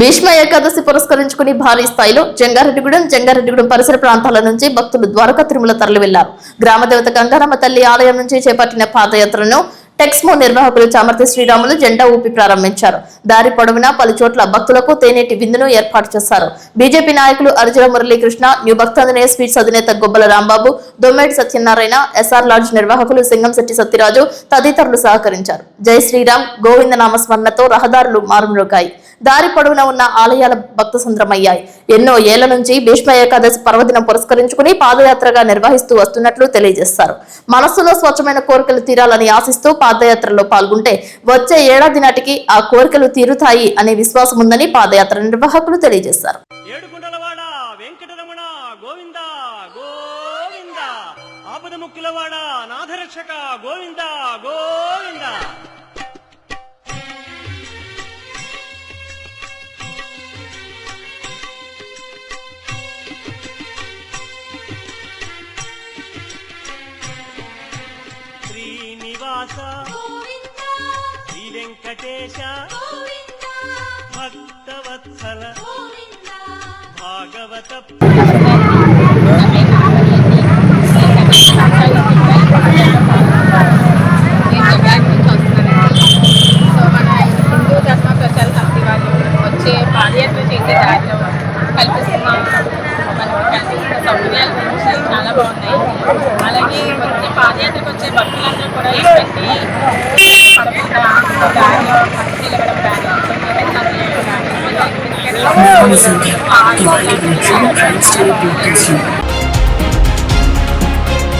భీష్మ ఏకాదశి పురస్కరించుకుని భారీ స్థాయిలో జంగారెడ్డిగూడెం జంగారెడ్డిగూడెం పరిసర ప్రాంతాల నుంచి భక్తులు ద్వారకా తిరుమల తరలి వెళ్ళారు గ్రామదేవత గంగారమ్మ తల్లి ఆలయం నుంచి చేపట్టిన పాదయాత్రను టెక్స్మో నిర్వాహకులు చామర్తి శ్రీరాములు జెండా ఊపి ప్రారంభించారు. దారి పొడవునా పలు చోట్ల భక్తులకు తేనేటి విందును ఏర్పాటు చేశారు. బీజేపీ నాయకులు అర్జున మురళీకృష్ణ న్యూ భక్తాంజనేయ స్వీట్స్ అధినేత గొబ్బల రాంబాబు దొమ్మేటి సత్యనారాయణ ఎస్ఆర్ లాడ్జ్ నిర్వాహకులు సింగంశెట్టి సత్యరాజు తదితరులు సహకరించారు. జై శ్రీరామ్ గోవింద నామస్మరణతో రహదారులు మారుమ్రోగాయి దారి పొడవున ఉన్న ఆలయాల భక్త సంద్రమయ్యాయి. ఎన్నో ఏళ్ళ నుంచి భీష్మ ఏకాదశి పర్వదినం పురస్కరించుకుని పాదయాత్రగా నిర్వహిస్తూ వస్తున్నట్లు తెలియజేస్తారు. మనస్సులో స్వచ్ఛమైన కోరికలు తీరాలని ఆశిస్తూ పాదయాత్రలో పాల్గొంటే వచ్చే ఏడాది నాటికి ఆ కోరికలు తీరుతాయి అనే విశ్వాసం ఉందని పాదయాత్ర నిర్వాహకులు తెలియజేశారు. గోవింద గోవింద. శ్రీనివాస శ్రీ వెంకటేశ భక్తవత్సల భాగవత నేను జగన్ నుంచి వస్తున్నానండి సో మన హిందూ ధర్మ ప్రచార సమితి వాళ్ళు వచ్చే పాదయాత్ర చేసే దారిలో కల్పిస్తున్న. సౌకర్యాల చాలా బాగున్నాయి. అలాగే వచ్చే పాదయాత్రకు వచ్చే భక్తులందరూ కూడా ఏంటంటే పడకుండా